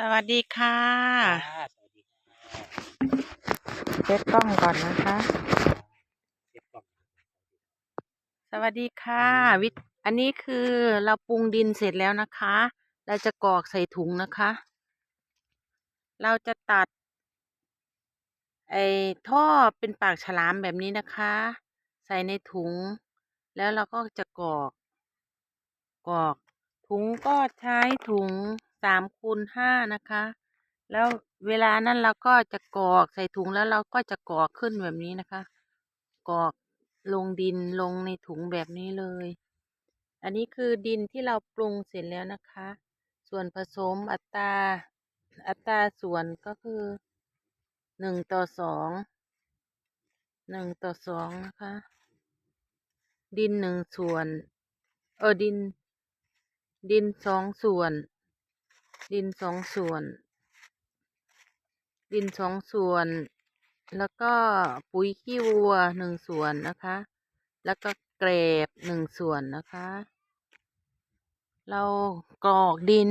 สวัสดีค่ะค่ะสวัสดีค่ะเช็ดกล้องก่อนนะคะเก็บกล่องสวัสดีค่ะวิทอันนี้คือเราปรุงดินเสร็จแล้วนะคะ เราจะกรอกใส่ถุงนะคะ เราจะตัด ไอ้ท่อเป็นปากฉลามแบบนี้นะคะ ใส่ในถุง แล้วเราก็จะกรอกกรอกถุงก็ใช้ถุง สามคูณห้านะคะ แล้วเวลานั้นเราก็จะกรอกใส่ถุงแล้วเราก็จะกรอกขึ้นแบบนี้นะคะกรอกลงดินลงในถุงแบบนี้เลย อันนี้คือดินที่เราปรุงเสร็จแล้วนะคะ ส่วนผสมอัตราอัตราส่วนก็คือหนึ่งต่อสองหนึ่งต่อสองนะคะ ดินหนึ่งส่วน เออดิน ดินสองส่วน ดินสองส่วน ดินสองส่วน แล้วก็ปุ๋ยขี้วัวหนึ่งส่วนนะคะ แล้วก็เกรบหนึ่งส่วนนะคะ เรากรอกดิน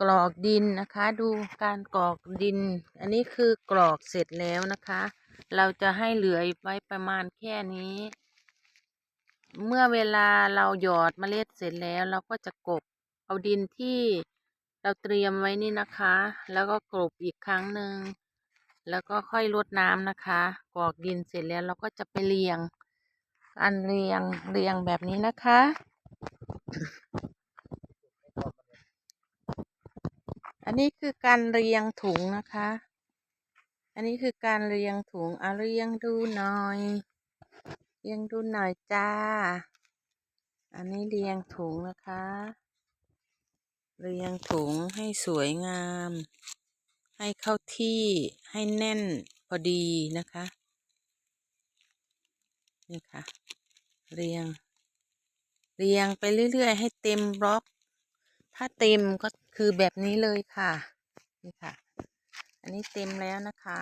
กรอกดินนะคะ ดูการกรอกดิน อันนี้คือกรอกเสร็จแล้วนะคะ เราจะให้เหลือไว้ประมาณแค่นี้ เมื่อเวลาเราหยอดเมล็ดเสร็จแล้วเราก็จะกบเอาดินที่ เราเตรียมไว้นี่นะคะ แล้วก็กลบอีกครั้งหนึ่งแล้วก็ค่อยรดน้ำนะคะกรอกดินเสร็จแล้วเราก็จะไปเรียงการเรียงเรียงแบบนี้นะคะ อันนี้คือการเรียงถุงนะคะ อันนี้คือการเรียงถุงเอาเรียงดูหน่อยเรียงดูหน่อยจ้า อันนี้เรียงถุงนะคะ เรียงถุงให้สวยงาม ให้เข้าที่ให้แน่นพอดีนะคะ นี่ค่ะ เรียง เรียงไปเรื่อย ๆ ให้เต็มบล็อก ถ้าเต็มก็คือแบบนี้เลยค่ะ นี่ค่ะ อันนี้เต็มแล้วนะคะ